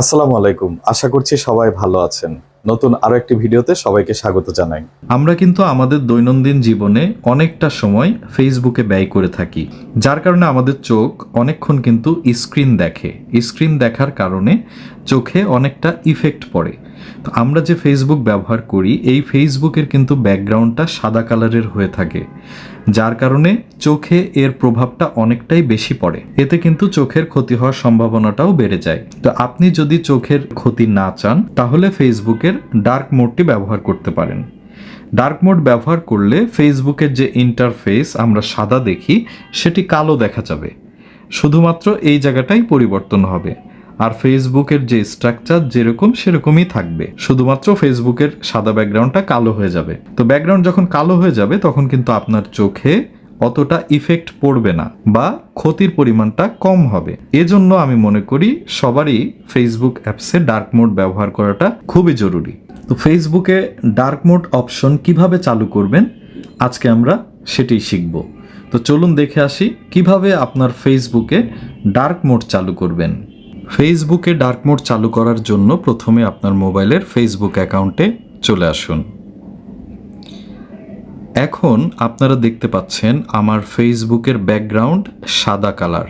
আসসালামু আলাইকুম। আশা করছি সবাই ভালো আছেন। নতুন আরও একটি ভিডিওতে সবাইকে স্বাগত জানাই। আমরা কিন্তু আমাদের দৈনন্দিন জীবনে অনেকটা সময় ফেসবুকে ব্যয় করে থাকি, যার কারণে আমাদের চোখ অনেকক্ষণ কিন্তু স্ক্রিন দেখে। স্ক্রিন দেখার কারণে চোখে অনেকটা ইফেক্ট পড়ে। তো আমরা যে ফেসবুক ব্যবহার করি, এই ফেসবুকের কিন্তু ব্যাকগ্রাউন্ডটা সাদা কালারের হয়ে থাকে। যার কারণে চোখে এর প্রভাবটা অনেকটাই বেশি পড়ে। এতে কিন্তু চোখের ক্ষতি হওয়ার সম্ভাবনাটাও বেড়ে যায়। তো আপনি যদি চোখের ক্ষতি না চান, তাহলে ফেসবুকের ডার্ক মোডটি ব্যবহার করতে পারেন। ডার্ক মোড ব্যবহার করলে ফেসবুকের যে ইন্টারফেস আমরা সাদা দেখি, সেটি কালো দেখা যাবে। শুধুমাত্র এই জায়গাটাই পরিবর্তন হবে। আর ফেসবুকের যে স্ট্রাকচার যেরকম সেরকমই থাকবে। শুধুমাত্র ফেসবুকের সাদা ব্যাকগ্রাউন্ডটা কালো হয়ে যাবে। তো ব্যাকগ্রাউন্ড যখন কালো হয়ে যাবে, তখন কিন্তু আপনার চোখে অতটা ইফেক্ট পড়বে না বা ক্ষতির পরিমাণটা কম হবে। এজন্য আমি মনে করি সবারই ফেসবুক অ্যাপসে ডার্ক মোড ব্যবহার করাটা খুবই জরুরি। তো ফেসবুকে ডার্ক মোড অপশন কীভাবে চালু করবেন? আজকে আমরা সেটাই শিখব। তো চলুন দেখে আসি কীভাবে আপনার ফেসবুকে ডার্ক মোড চালু করবেন। ফেসবুকে ডার্ক মোড চালু করার জন্য প্রথমে আপনার মোবাইলের ফেসবুক অ্যাকাউন্টে চলে আসুন। এখন আপনারা দেখতে পাচ্ছেন আমার ফেসবুকের ব্যাকগ্রাউন্ড সাদা কালার।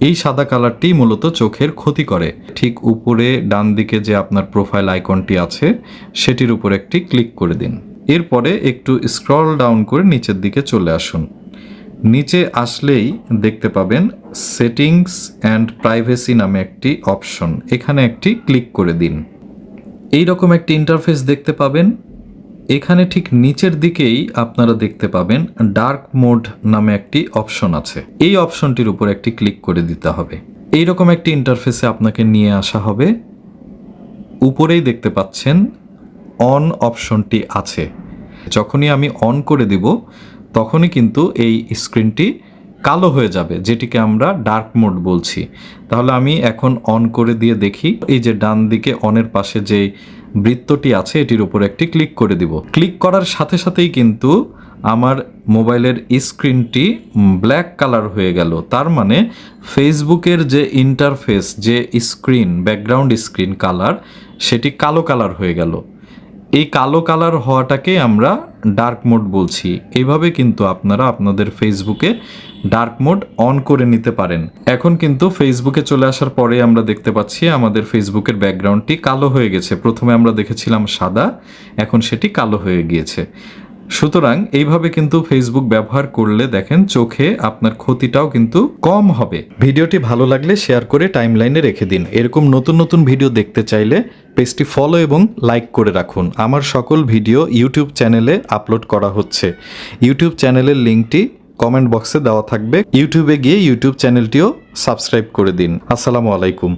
এই সাদা কালারটি মূলত চোখের ক্ষতি করে। ঠিক উপরে ডান দিকে যে আপনার প্রোফাইল আইকনটি আছে, সেটির উপর একটি ক্লিক করে দিন। এরপরে একটু স্ক্রল ডাউন করে নিচের দিকে চলে আসুন। নিচে আসলেই দেখতে পাবেন সেটিংস অ্যান্ড প্রাইভেসি নামে একটি অপশন। এখানে একটি ক্লিক করে দিন। এই রকম একটি ইন্টারফেস দেখতে পাবেন। এখানে ঠিক নিচের দিকেই আপনারা দেখতে পাবেন ডার্ক মোড নামে একটি অপশন আছে। এই অপশনটির উপর একটি ক্লিক করে দিতে হবে। এই রকম একটি ইন্টারফেসে আপনাকে নিয়ে আসা হবে। উপরেই দেখতে পাচ্ছেন অন অপশনটি আছে। যখনই আমি অন করে দিব তখনই কিন্তু এই স্ক্রিনটি কালো হয়ে যাবে, যেটিকে আমরা ডার্ক মোড বলছি। তাহলে আমি এখন অন করে দিয়ে দেখি। এই যে ডান দিকে অনের পাশে যে বৃত্তটি আছে, এটির উপর একটি ক্লিক করে দিব। ক্লিক করার সাথে সাথেই কিন্তু আমার মোবাইলের স্ক্রিনটি ব্ল্যাক কালার হয়ে গেল। তার মানে ফেসবুকের যে ইন্টারফেস যে স্ক্রিন ব্যাকগ্রাউন্ড স্ক্রিন কালার সেটি কালো কালার হয়ে গেল। এই কালো কালার হওয়াটাকে আমরা ডার্ক মোড বলছি। এইভাবে কিন্তু আপনারা আপনাদের ফেসবুকে ডার্ক মোড অন করে নিতে পারেন। এখন কিন্তু ফেসবুকে চলে আসার পরে আমরা দেখতে পাচ্ছি আমাদের ফেসবুকের ব্যাকগ্রাউন্ডটি কালো হয়ে গেছে। প্রথমে আমরা দেখেছিলাম সাদা, এখন সেটি কালো হয়ে গিয়েছে। সুতরাং এইভাবে কিন্তু ফেসবুক ব্যবহার করলে দেখেন চোখে আপনার ক্ষতিটাও কিন্তু কম হবে। ভিডিওটি ভালো লাগলে শেয়ার করে টাইমলাইনে রেখে দিন। এরকম নতুন নতুন ভিডিও দেখতে চাইলে পেজটি ফলো এবং লাইক করে রাখুন। আমার সকল ভিডিও ইউটিউব চ্যানেলে আপলোড করা হচ্ছে। ইউটিউব চ্যানেলের লিঙ্কটি কমেন্ট বক্সে দেওয়া থাকবে। ইউটিউবে গিয়ে ইউটিউব চ্যানেলটিও সাবস্ক্রাইব করে দিন। আসসালামু আলাইকুম।